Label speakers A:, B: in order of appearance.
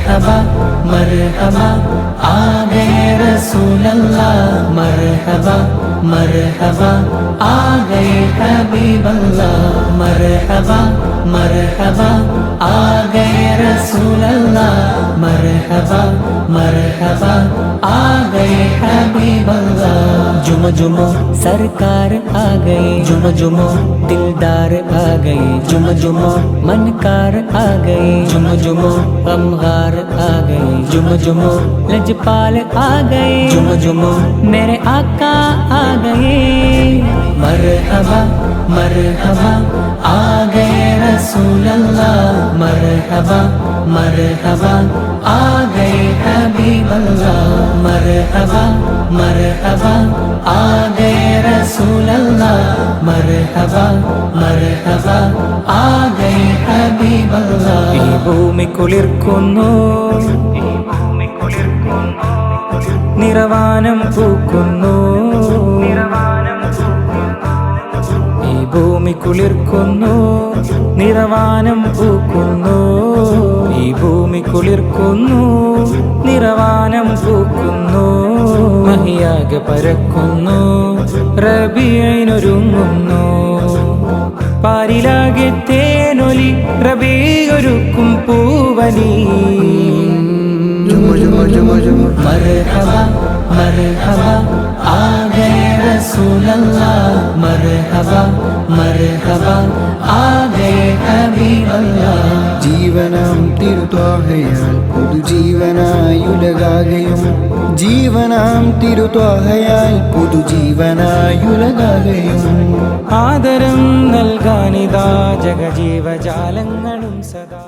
A: مرحبا مرحبا آ گئے رسول اللہ مرحبا مرحبا आ गए हबीब अल्लाह मरहबा मरहबा। आ गए रसूल अल्लाह मरहबा मरहबा। आ गए हबीब अल्लाह जुम जुमो सरकार आ गए जुम जुमो दिलदार आ गए जुम जुमो मनकार आ गए जुम जुमो गमगार आ गए जुम जुमो लजपाल आ गए जुम जुमो मेरे आका आ गए। മർഹബ മർഹബ ആകെ റസൂലല്ലാ മർഹബ മർഹബ ആകെ ഹബീബല്ലാ മർഹബ മർഹബ ആകെ റസൂലല്ലാ മർഹബ മർഹബ ആകെ ഹബീബല്ലാ ഈ ഭൂമി കുളിർക്കുന്നു. നിറവാനം പൂക്കുന്നു. ഭൂമി കുളിർക്കുന്നു നിറവാനം പൂക്കുന്നു. ഈ ഭൂമി കുളിർക്കുന്നു നിറവാനം പൂക്കുന്നു. മഹിയാകെ പരക്കുന്നു റബിയനൊരുങ്ങുന്നു പാരിലാകെ തേനൊലി റബിയൊരുക്കും പൂവലി. മരഹവ മരഹവ ആകെ റസൂലല്ലാഹ് മർഹബ മർഹബ ആഗേ ഹബീബല്ലാഹ്
B: ജീവനം തിരുത്വാഹയാൽ പുതുജീവനായുലകാകയും ജീവനാം തിരുത്വാഹയാൽ പുതുജീവനായുലകാകയും
A: ആദരം നൽകാനിതാ ജഗജീവജാലങ്ങളും സദാ.